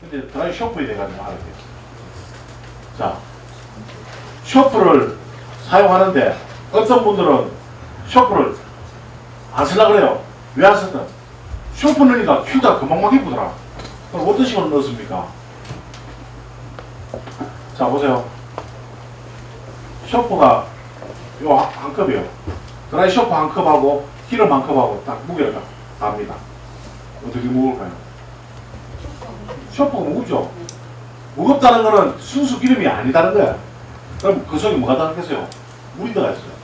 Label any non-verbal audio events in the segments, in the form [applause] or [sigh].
근데 드라이 쇼프에 돼가지고 알아야 돼요. 자, 쇼프를 사용하는데 어떤 분들은 쇼프를 안 쓰려고 그래요. 왜 안 쓰든? 쇼프 넣으니까 큐가 금방 막 이쁘더라. 그럼 어떤 식으로 넣습니까? 자, 보세요. 쇼프가 요 한 컵이에요. 드라이 쇼프 한 컵하고 기름 한 컵하고 딱 무게가 답니다. 어떻게 무거울까요? 쇼프가 무겁죠? 무겁다는 거는 순수 기름이 아니다는 거야. 그럼 그 속에 뭐가 들어갔겠어요? 물이 들어가 있어요.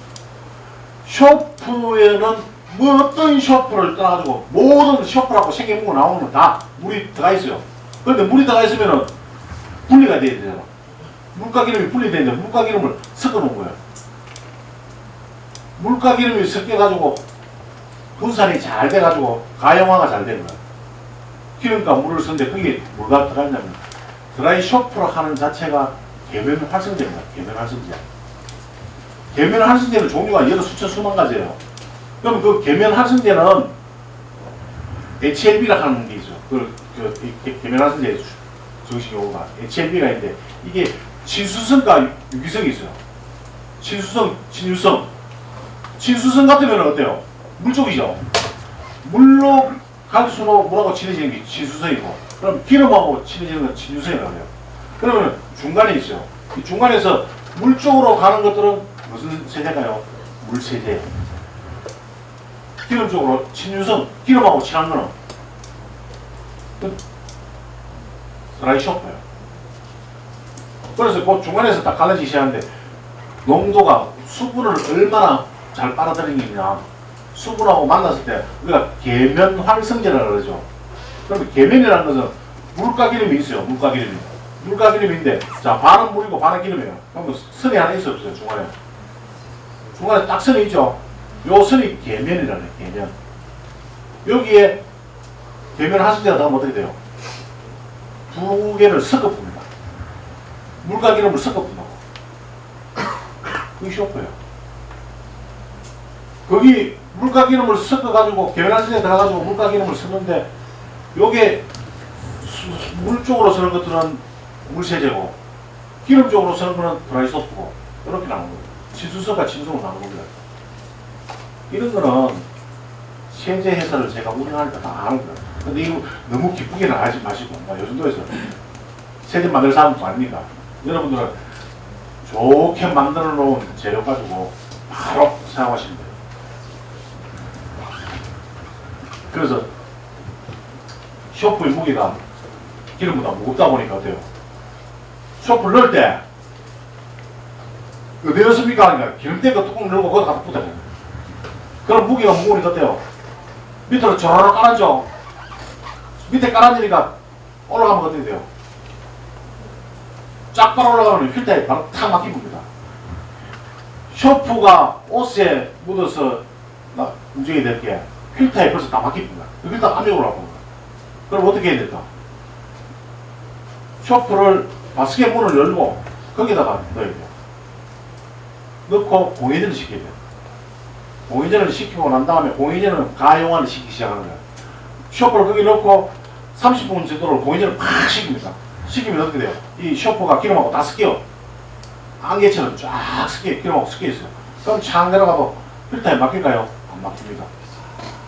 쇼프에는 뭐 어떤 쇼프를 떠가지고 모든 쇼프라고 생겨문고 나오는 건 다 물이 들어가 있어요. 그런데 물이 들어가 있으면은 분리가 돼야 되잖아. 물과 기름이 분리되는데 물과 기름을 섞어 놓은 거예요. 물과 기름이 섞여가지고 분산이 잘 돼가지고 가용화가 잘 되는 거예요. 기름과 물을 쓰는데 그게 뭐가 들어갔냐면 드라이 쇼프로 하는 자체가 계면 활성제입니다. 계면 활성제. 계면 활성제는 종류가 여러 수천 수만 가지예요. 그럼 그 계면 활성제는 HLB라 하는 게 있어요. 그, 그, 이 계면 활성제 정식 용어가 HLB가 있는데 이게 친수성과 유기성이 있어요. 친수성, 친유성. 친수성 같으면 어때요? 물 쪽이죠. 물로 갈수록 물하고 친해지는 게 친수성이고, 그럼 기름하고 친해지는 건 친유성이라고 해요. 그러면 중간에 있어요. 이 중간에서 물 쪽으로 가는 것들은 무슨 세제가요? 물세제. 기름 쪽으로 친유성, 기름하고 친한 거는 그 드라이 쇼프예요. 그래서 그 중간에서 딱 갈라지기 시작하는데 농도가 수분을 얼마나 잘 빨아들이느냐 수분하고 만났을 때 우리가 계면 활성제라고 그러죠. 그러면 계면이라는 것은 물과 기름이 있어요. 물과 기름이. 물과 기름인데 자 반은 물이고 반은 기름이에요. 그럼 선이 하나 있어 없어요 중간에. 중간에 딱 선이 있죠. 요 선이 계면이라는. 계면. 여기에 계면 활성제가 나오면 어떻게 돼요? 두 개를 섞어 봅니다. 물과 기름을 섞어 푼다고. [coughs] 그게 쇼프예요. 거기 물과 기름을 섞어가지고 계란실에 들어가가지고 물과 기름을 섞는데 요게 수- 물 쪽으로 쓰는 것들은 물세제고 기름 쪽으로 쓰는 거는 드라이 소프고 이렇게 나오는 거예요. 진수성과 진수성으로 나오는 겁니다. 이런 거는 세제 해설을 제가 운영하니까 다 아는 거예요. 근데 이거 너무 기쁘게는 하지 마시고 나 요즘도에서 세제 만들 사람 아닙니까? 여러분들은 좋게 만들어 놓은 재료 가지고 바로 사용하시면 돼요. 그래서 쇼프의 무게가 기름보다 무겁다 보니까 어때요? 쇼프를 넣을 때 어디 넣습니까? 하니까 기름때가 뚜껑 열고 거기 갖다 붙어요. 그럼 무게가 무거우니까 어때요? 밑으로 저러러 깔아줘. 밑에 깔아지니까 올라가면 어떻게 돼요? 쫙 빨아 올라가면 필터에 바로 탁 막힙니다. 쇼프가 옷에 묻어서 막 움직이게 될게 필터에 벌써 다 막힙니다. 그 필터 안에 올라갑니다. 그럼 어떻게 해야 될까? 쇼프를 바스켓 문을 열고 거기다가 넣어야 돼요. 넣고 공회전을 시켜야 돼요. 공회전을 시키고 난 다음에 공회전은 가용화를 시키기 시작하는 거예요. 쇼프를 거기 넣고 30분 정도를 공회전을 팍 시킵니다. 시키면 어떻게 돼요? 이 쇼퍼가 기름하고 다 섞여. 안개처럼 쫙 섞여, 기름하고 섞여 있어요. 그럼 창 내려가도 필터에 막힐까요? 안 막힙니다.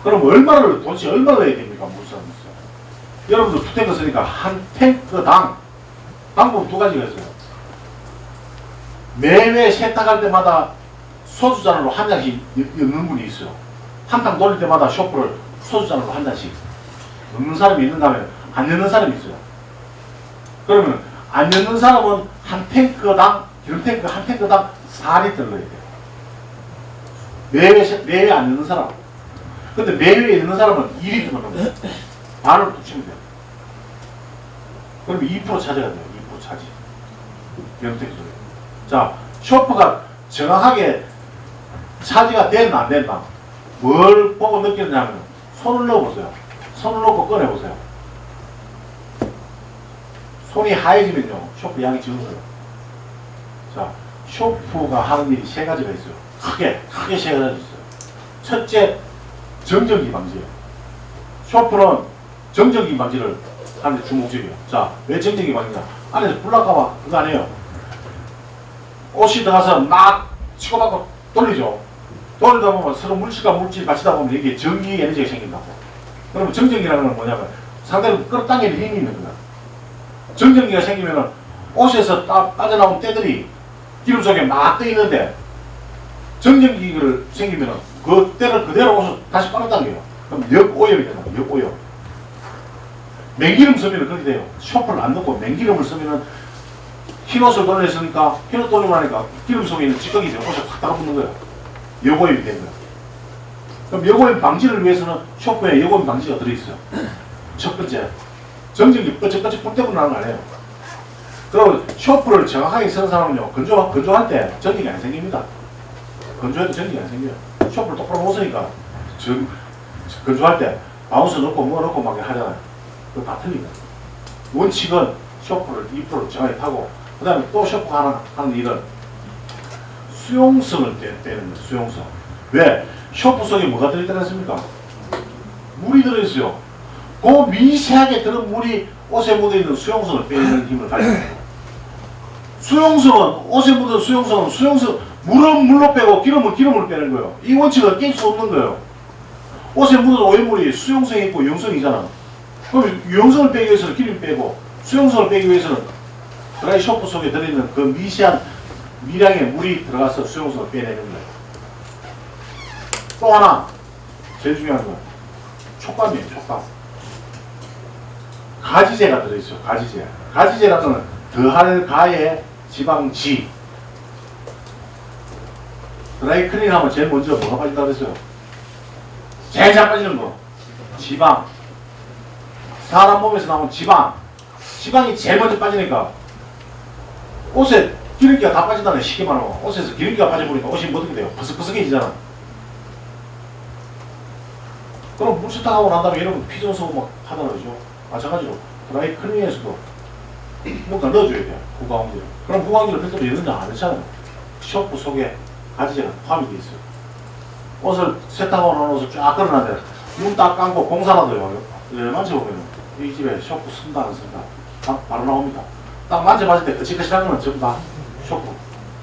그럼 얼마를, 도대체 얼마를 내야 됩니까? 있어요. 여러분들 투탱크 쓰니까 한 탱크당 방법 두 가지가 있어요. 매회 세탁할 때마다 소주잔으로 한 잔씩 넣- 넣는 분이 있어요. 한 탕 돌릴 때마다 쇼프를 소주잔으로 한 잔씩 넣는 사람이 있는가 하면 안 넣는 사람이 있어요. 그러면 안 넣는 사람은 한 탱크당 기름 탱크 한 탱크당 4리터 넣어야 돼요. 매회 세- 매회 안 넣는 사람. 근데 매회에 넣는 사람은 2리터 넣는 거예요. 반을 붙이면 돼요. 그러면 2% 차지가 돼요. 2% 차지. 탱크 소리. 자, 쇼프가 정확하게 차지가 됐나 안 됐나 뭘 보고 느끼느냐면 손을 넣어보세요. 손을 넣고 꺼내보세요. 손이 하얘지면요, 쇼프 양이 거예요. 자, 쇼프가 하는 일이 세 가지가 있어요. 크게, 크게 세 가지 있어요. 첫째, 정전기 방지예요. 쇼프는 정전기 방지를 하는데 주목적이요. 자, 왜 정전기 방지냐? 안에서 불나까봐 그거 아니에요. 옷이 들어가서 막 치고받고 돌리죠. 돌리다 보면 서로 물질과 물질 맞추다 보면 이게 전기 에너지가 생긴다고. 그러면 정전기라는 건 뭐냐면 상대를 끌어당기는 힘이 있는 거야. 정전기가 생기면은 옷에서 딱 빠져나온 때들이 기름 속에 막 떠 있는데 정전기를 생기면은 그 때를 그대로 옷을 다시 빨아당겨요. 그럼 역오염이 되나? 역오염. 맹기름 쓰면 그렇게 돼요. 쇼프를 안 넣고 맹기름을 쓰면은 흰 옷을 돌렸으니까 흰옷 돌리고 나니까 기름 속에 있는 찌꺼기 들 옷에 확 달아붙는 거예요. 여고염이 된 거예요. 그럼 여고염 방지를 위해서는 쇼프에 여고염 방지가 들어있어요. 첫 번째, 정전기 불 때문에 나는 거 아니에요. 그리고 쇼프를 정확하게 쓰는 사람은요, 건조, 건조할 때 전기가 안 생깁니다. 건조해도 전기가 안 생겨요. 쇼프를 똑바로 못 쓰니까 정, 건조할 때 바운스 넣고 뭐 넣고 막 하잖아요. 그거 다 틀립니다. 원칙은 쇼프를 2% 정확히 타고 그 다음에 또 쇼프 하나 하는 일은 수용성을 빼, 빼는 거예요. 수용성. 왜? 쇼프 속에 뭐가 들어있다고 했습니까? 물이 들어있어요. 그 미세하게 들은 물이 옷에 묻어있는 수용성을 빼는 힘을 가지고. 수용성은 옷에 묻은 수용성은 수용성 물은 물로 빼고 기름은 기름으로 빼는 거예요. 이 원칙을 깰 수 없는 거예요. 옷에 묻은 오염물이 수용성이 있고 유용성이잖아. 그럼 유용성을 빼기 위해서는 기름 빼고 수용성을 빼기 위해서는 드라이 쇼프 속에 들어있는 그 미세한 미량의 물이 들어가서 수용성을 빼내는 거예요. 또 하나 제일 중요한 건 촉감이에요. 촉감. 가지제가 들어있어요. 가지제. 가지제라는 건 더할 가의 지방지. 드라이 클린 하면 제일 먼저 뭐가 빠진다 그랬어요? 제일 잘 빠지는 거. 지방. 사람 몸에서 나온 지방. 지방이 제일 먼저 빠지니까 옷에 기름기가 다 빠진다네 쉽게 말하면 옷에서 기름기가 빠져버리니까 옷이 뭐 어떻게 돼요? 버석버석해지잖아. 그럼 물 세탁하고 난 다음에 여러분 쓰고 막 하잖아요. 마찬가지로 드라이 클리닝에서도 뭔가 넣어줘야 돼요. 후광기를. 그럼 후광기를 별도로 이런 거안 했잖아요. 쇼프 속에 가지제가 포함이 돼 있어요. 옷을 세탁하고 나온 옷을 쫙 걸어놨는데 눈 딱 감고 공사라도요. 만져보면 이 집에 쇼프 쓴다 안 쓴다 다 바로 나옵니다. 딱 만져봤을 때 거칠거칠한 거는 전부 다 쇼프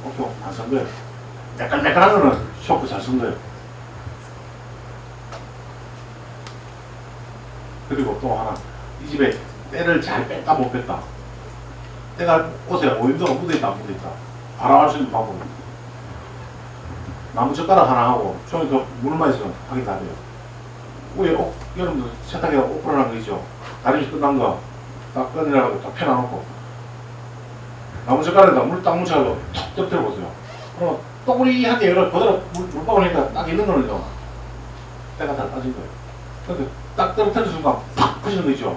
오케이 안쓴 거예요. 매끈매끈한 거는 쇼프 잘쓴 거예요. 그리고 또 하나 이 집에 때를 잘 뺐다 못 뺐다 때가 옷에 오염도가 묻어있다 안 묻어있다 바로 알 수 있는 방법입니다 나무 젓가락 하나 하고 종이 그 물만 있으면 확인 다 돼요 위에 옷 여러분들 세탁기에 옷 풀어놓은 거 있죠 다림이 끝난 거 딱 꺼내라고 딱 펴놔놓고 나무 젓가락에다 물 딱 묻혀가지고 톡 떨어뜨려 보세요 그러면 또구리하게 열어 그대로 물, 물방울 니까 딱 있는 거는요 때가 다 빠진 거예요 근데 딱 떨어뜨리는 순간 팍 퍼지는 거 있죠.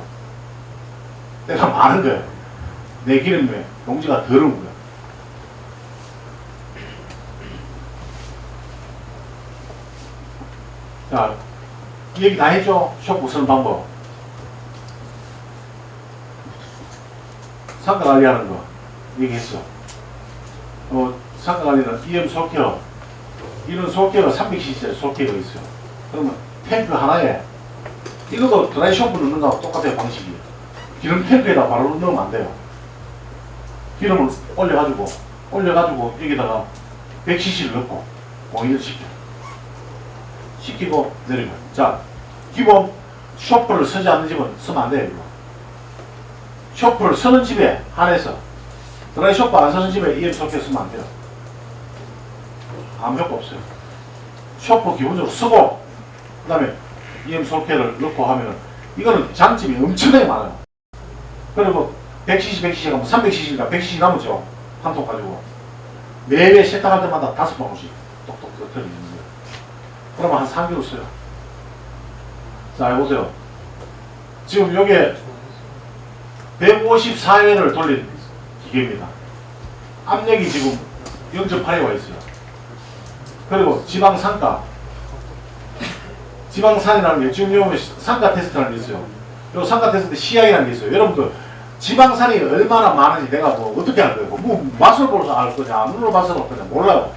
때가 많은 거예요. 내 기름에 용지가 더러운 거예요. 자, 이 얘기 다 했죠? 쇼프 쓰는 방법. 상가 관리하는 거 얘기했어. 어, 상가 관리는 EM 소케어. 이런 소케어가 300cc 소케어가 있어요. 그러면 탱크 하나에 이것도 드라이 샴푸 넣는 거하고 똑같아요 방식이 기름 탱크에다 바로 넣으면 안 돼요 기름을 올려가지고 올려가지고 여기다가 100cc를 넣고 공인을 시켜 시키고 내리면 자 기본 쇼프를 쓰지 않는 집은 쓰면 안 돼요 쇼프를 쓰는 집에 한해서 드라이 쇼프 안 쓰는 집에 EM 소켓 쓰면 안 돼요 아무 효과 없어요 쇼프 기본적으로 쓰고 그 다음에 EM 솔케를 넣고 하면은 이거는 장점이 엄청나게 많아요. 그리고 100cc, 100cc 가면 300cc니까 100cc 남았죠. 한 통 가지고. 매회 세탁할 때마다 다섯 방울씩 똑똑 거예요. 그러면 한 3개월 써요. 자, 해보세요. 지금 요게 154회를 돌린 기계입니다. 압력이 지금 0.8에 와 있어요. 그리고 지방 상가 지방 산이라는 게 지금 여기 상가 테스트라는 게 있어요. 요 상가 테스트 시약이라는 게 있어요. 여러분들 지방산이 얼마나 많은지 내가 뭐 어떻게 알 거예요? 뭐 맛을 보러서 알 거냐, 눈으로 맛을 볼 거냐 몰라요.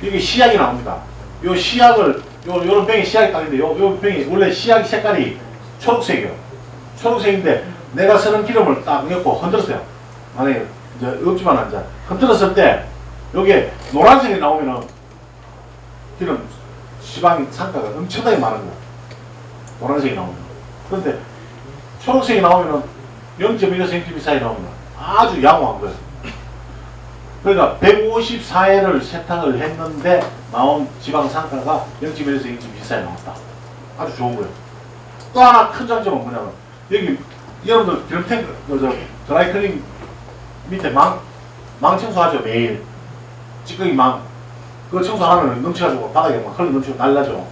이게 시약이 나옵니다. 요 시약을 요 요런 병이 시약이 딱인데 요, 요 병이 원래 시약 색깔이 초록색이에요. 초록색인데 내가 쓰는 기름을 딱 넣고 흔들었어요. 만약에 이제 없지만 이제 흔들었을 때 여기에 노란색이 나오면은 기름 지방 상가가 엄청나게 많은 거야. 노란색이 나오면. 그런데 초록색이 나오면은 0.1cm 사이 나오면 아주 양호한 거예요. 그러니까 154회를 세탁을 했는데 나온 지방 상가가 0.1에서 0.2 사이 나왔다. 아주 좋은 거예요. 또 하나 큰 장점은 뭐냐면 여기 여러분들 기름 탱크 그저 드라이클닝 밑에 망, 망 청소하죠 매일. 찌꺼기 망. 그거 청소하면 넘쳐가지고 바닥에 막 흘러 넘치고 날라죠.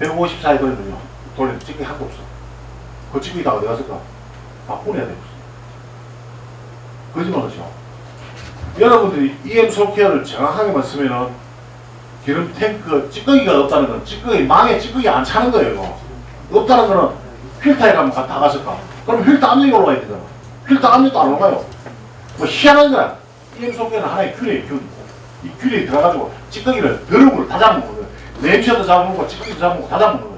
154에 걸리면요 돌리는 찌꺼기 한도 없어. 그 찌꺼기다가 어디 갔을까? 다 뿌려야 돼요 거짓말하죠 여러분들이 EM 소케어를 정확하게만 쓰면은 기름 탱크 찌꺼기가 없다는 건 찌꺼기 망에 찌꺼기 안 차는 거예요 이거. 없다는 거는 필터에 가면 다 갔을까? 그럼 필터 압력이 올라가야 되잖아. 필터 압력도 안 올라가요. 뭐 희한한 거야. EM 소케어는 하나의 균이에요 균. 이 균이 들어가지고 찌꺼기를 더러운 걸다 잡는 거예요 냄새도 잡는 거 찌꺼기도 잡는 거다 잡는 거예요